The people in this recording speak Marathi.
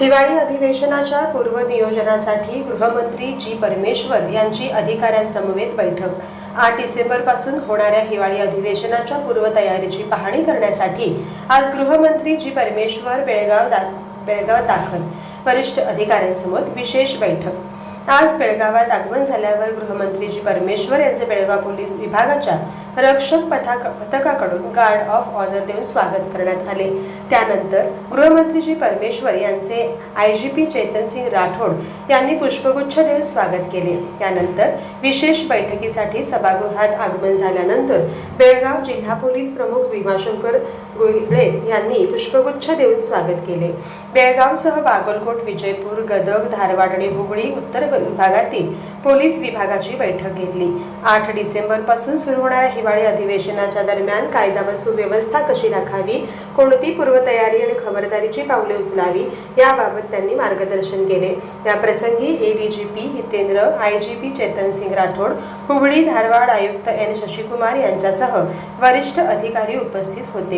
हिवाळी अधिवेशनाच्या पूर्वनियोजनासाठी गृहमंत्री जी परमेश्वर यांची अधिकाऱ्यांसमवेत बैठक. आठ डिसेंबरपासून होणाऱ्या हिवाळी अधिवेशनाच्या पूर्वतयारीची पाहणी करण्यासाठी आज गृहमंत्री जी परमेश्वर बेळगाव दा बेळगाव दाखल. वरिष्ठ अधिकाऱ्यांसमोर विशेष बैठक. आज बेळगावात आगमन झाल्यावर गृहमंत्री जी परमेश्वर यांचे बेळगाव पोलीस विभागाच्या रक्षक पथा पथकाकडून गार्ड ऑफ ऑनर देऊन स्वागत करण्यात आले. त्यानंतर गृहमंत्री जी परमेश्वर यांचे I G P Chetansingh Rathod यांनी पुष्पगुच्छ देऊन स्वागत केले. त्यानंतर विशेष बैठकीसाठी सभागृहात आगमन झाल्यानंतर बेळगाव जिल्हा पोलीस प्रमुख भीमाशंकर गोहिळे यांनी पुष्पगुच्छ देऊन स्वागत केले. बेळगावसह बागलकोट विजयपूर गदग धारवाड आणि हुबळी उत्तर विभागातील पोलीस विभागाची बैठक घेतली. आठ डिसेंबरपासून सुरू होणाऱ्या हिवाळी अधिवेशनाच्या दरम्यान कायदा व सुव्यवस्था कशी राखावी कोणती पूर्वतयारी आणि खबरदारीची पावले उचलावी याबाबत त्यांनी मार्गदर्शन केले. या प्रसंगी एडीजीपी हितेंद्र आयजीपी चेतन सिंग राठोड हुबळी धारवाड आयुक्त एन शशिकुमार यांच्यासह वरिष्ठ अधिकारी उपस्थित होते.